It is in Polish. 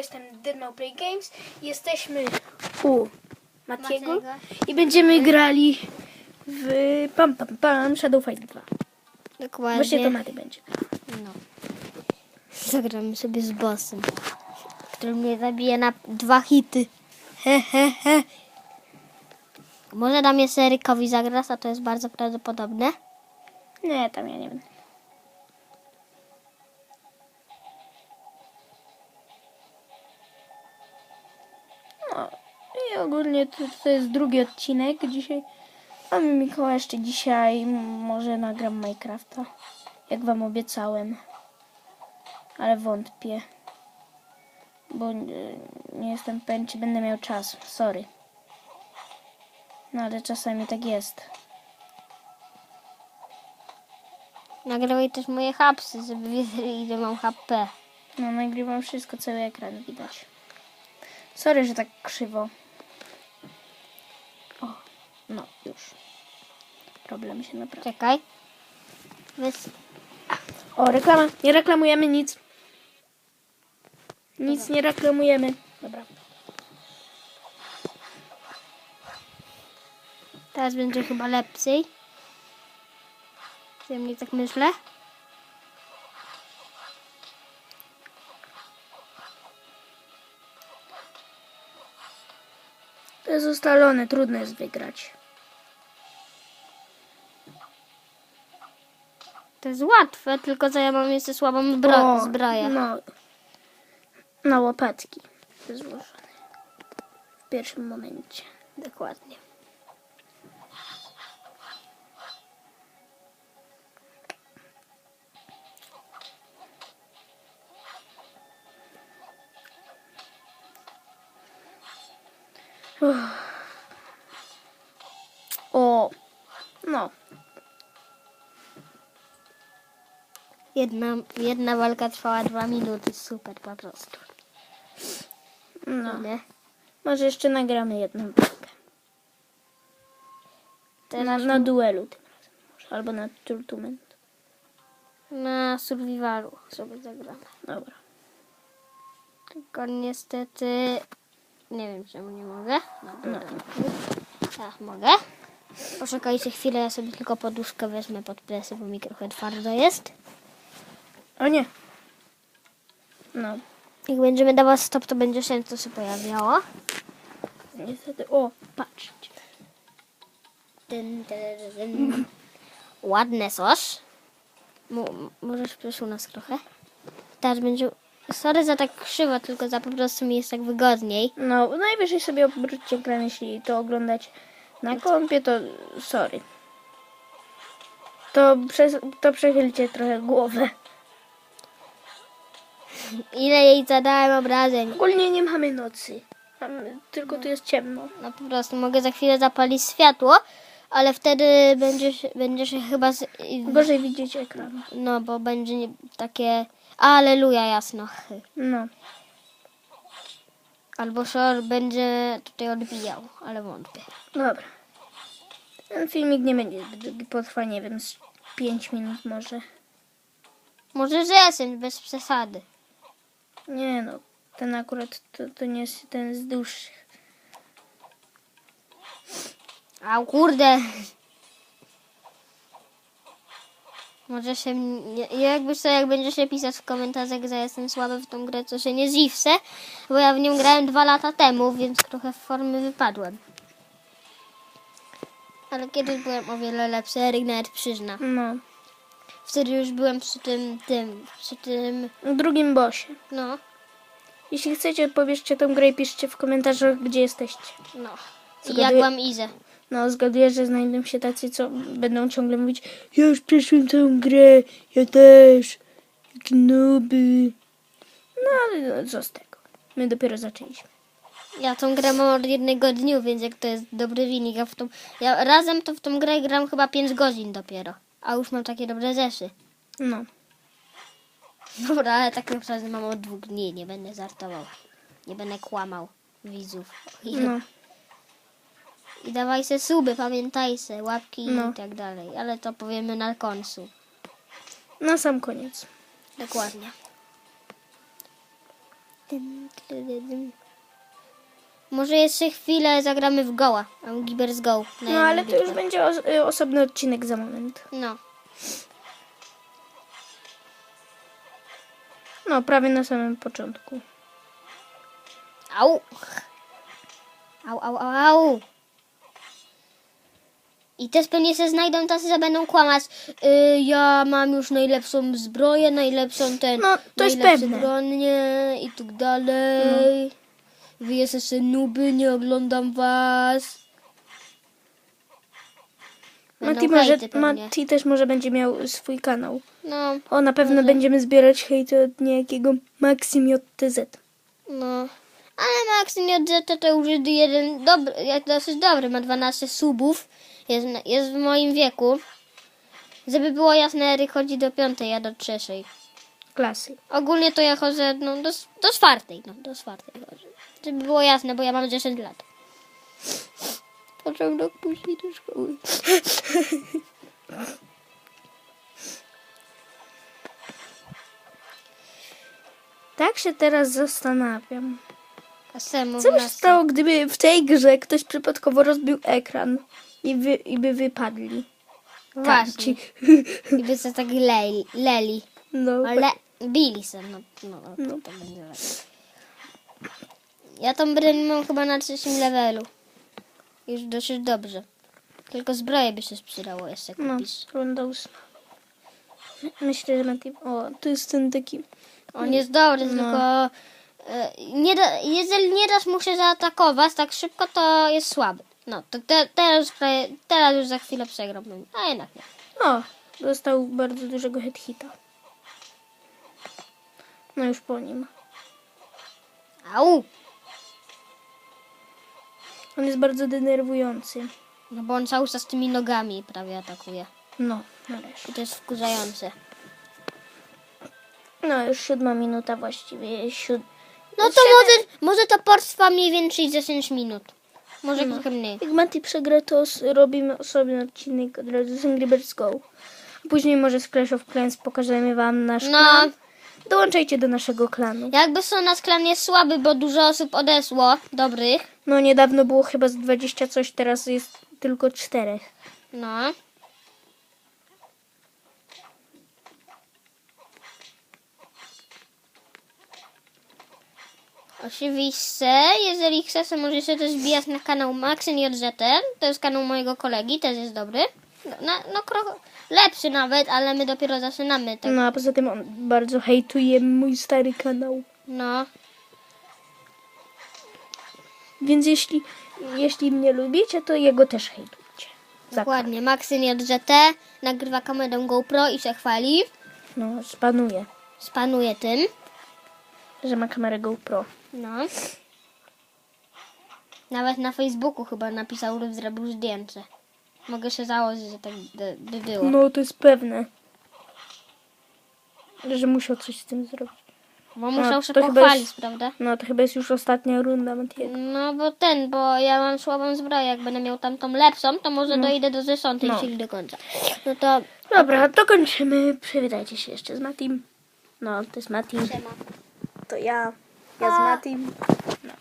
Jestem Deadmau Play Games. Jesteśmy u Matiego Matiego. i będziemy grali w pam pam pam Shadow Fight 2. Dokładnie. Właśnie to Maty będzie. No. Zagramy sobie z bossem, który mnie zabije na dwa hity. He, he, he. Może dam jeszcze Erykowi zagrać, a to jest bardzo prawdopodobne. Nie, tam ja nie wiem. I ogólnie to, to jest drugi odcinek dzisiaj. A Mikołaj jeszcze dzisiaj może nagram Minecrafta. Jak wam obiecałem. Ale wątpię. Bo nie, nie jestem pewien, czy będę miał czas. Sorry. No ale czasami tak jest. Nagrywaj też moje hapsy, żeby wiedzieli ile mam HP. No, nagrywam wszystko, cały ekran widać. Sorry, że tak krzywo. No, już. Problem się naprawił. Czekaj. Wys... O, reklama. Nie reklamujemy nic. Nic nie reklamujemy. Dobra. Teraz będzie chyba lepszy. Ja mnie tak myślę. To jest ustalone, trudno jest wygrać. To jest łatwe, tylko że ja mam jeszcze słabą zbro- zbroję. No, na łopatki. Złożone. W pierwszym momencie. Dokładnie. O, Jedna, jedna walka trwała dwa minuty. Super po prostu. No. Nie? Może jeszcze nagramy jedną walkę. Teraz Na, na duelu tym razem. Może. Albo na tournament. na survivalu sobie zagramy. Dobra. Tylko niestety nie wiem czemu nie mogę. No. Tak, mogę. Poczekajcie chwilę, ja sobie tylko poduszkę wezmę pod presję, bo mi trochę twardo jest. O nie. No. Jak będziemy dawać stop, to będzie się to się pojawiało. Niestety. O, patrzcie. Dyn, dyn, dyn. Ładne. Mo- możesz przesunąć trochę. Teraz będzie... Sorry za tak krzywo, tylko za po prostu mi jest tak wygodniej. No, najwyżej sobie obróćcie ekran, jeśli to oglądać na kompie, to sorry. To, przez, to przechylcie trochę głowę. Ile jej zadałem obrażeń. Ogólnie nie mamy nocy. Mamy, tylko tu jest ciemno. No po prostu mogę za chwilę zapalić światło, ale wtedy będzie się, będzie się chyba... Z, Gorzej widzieć ekran. no bo będzie nie- takie... Aleluja, jasno. No. Albo szor będzie tutaj odbijał, ale wątpię. Dobra. Ten filmik nie będzie zbyt długi, potrwa, nie wiem, z 5 minut może. Może z 10, bez przesady. Nie no, ten akurat to, to nie jest ten z dłuższych. A kurde. Może się. Jakby co, jak będzie się pisać w komentarzach, że jestem słaby w tą grę, to się nie zdziwcie, bo ja w nią grałem dwa lata temu, więc trochę w formy wypadłem. Ale kiedyś byłem o wiele lepszy, nawet przyzna. No. Wtedy już byłem przy tym, tym, przy tym, W drugim bosie. no, Jeśli chcecie, pobierzcie tą grę i piszcie w komentarzach, gdzie jesteście. no. I Zgaduję- jak wam idzie? No, zgaduję, że znajdą się tacy, co będą ciągle mówić Ja już przeszłem całą grę, ja też. Jakie. No, ale co z tego? My dopiero zaczęliśmy. Ja tą grę mam od jednego dniu, więc jak to jest dobry wynik, ja w tą, ja razem to w tą grę gram chyba 5 godzin dopiero, a już mam takie dobre rzeczy. No. Dobra, ale tak naprawdę mam od dwóch dni, nie będę żartował. Nie będę kłamał widzów. I, No. i dawajcie suby, pamiętajcie, łapki No. i tak dalej, ale to powiemy na końcu. Na sam koniec. Dokładnie. Dym, tyle, dym. Może jeszcze chwilę zagramy w Goa. Mam Gibers Go. No ale to już będzie os- y, osobny odcinek za moment. No. No, prawie na samym początku. Au. Au, au, au, au. I też pewnie się znajdą tacy, że będą kłamać. Y, ja mam już najlepszą zbroję, najlepszą ten. No, to jest pewne. bronie i tak dalej. Wy jesteście nuby, nie oglądam was. Będą Mati, może. Mati też może będzie miał swój kanał. No, O, na pewno Może. będziemy zbierać hejty od niejakiego Maxim JTZ. no. Ale Max nie odrzuca to już jest jeden dobry, jak dosyć dobry, ma 12 subów. Jest, jest w moim wieku. Żeby było jasne, Eryk chodzi do piątej, ja do trzeciej. Klasy. Ogólnie to ja chodzę no, do, do czwartej, no, do czwartej chodzę. Żeby było jasne, bo ja mam 10 lat. Pociągnął później do szkoły. Tak się teraz zastanawiam. Co by się stało, gdyby w tej grze ktoś przypadkowo rozbił ekran i, wy, i by wypadli? Właśnie. Tamci. I by się tak leli, leli. No, Ale bili się, no, no, no, No. to będzie lepiej. Ja tą broń mam chyba na trzecim levelu. Już dosyć dobrze. Tylko zbroję by się przydało jeszcze no, kupić. runda ósma. My- Myślę, że Mati... O, to jest ten taki... On jest dobry, No. tylko e, nie da, jeżeli nie dasz mu się zaatakować tak szybko, to jest słaby. No, to te, teraz, teraz już za chwilę przegram. A jednak nie. O, dostał bardzo dużego head hita. No już po nim. Au! On jest bardzo denerwujący. No bo on cały czas tymi nogami prawie atakuje. No, nareszcie. I to jest wkurzające. No, już siódma minuta właściwie. Siód... No to może, może to potrwa mniej więcej 10 minut. Może No. trochę mniej. Jak Mati przegra, to robimy osobny odcinek od razu z Angry Birds Go. Później może z Clash of Clans pokażemy wam nasz No, klan. Dołączajcie do naszego klanu. jakby są nasz klan jest słaby, bo dużo osób odesło, dobrych. No niedawno było chyba z 20 coś, teraz jest tylko czterech. No. Oczywiście, jeżeli chcesz, to możesz się też wbijać na kanał Maxyn JZT. To jest kanał mojego kolegi, też jest dobry. No, no krok lepszy nawet, ale my dopiero zaczynamy. Tak. No a poza tym on bardzo hejtuje mój stary kanał. No. Więc jeśli, jeśli mnie lubicie, to jego też hejtujcie. Dokładnie, Maxyn JZT nagrywa kamerą GoPro i się chwali. No, spanuje, Spanuje tym. że ma kamerę GoPro. No. Nawet na Facebooku chyba napisał lub zrobił zdjęcie. Mogę się założyć, że tak by, by było. No, to jest pewne. Że musiał coś z tym zrobić. Bo musiał no, się to pochwalić, jest- prawda? No, to chyba jest już ostatnia runda Matiego. No bo ten, bo ja mam słabą zbroję. Jak będę miał tamtą lepszą, to może dojdę do dziesiątej, No. czyli do końca. No to... Dobra, to kończymy. Przywitajcie się jeszcze z Matim. No, to jest Matim. To ja. Ja z Matim. No.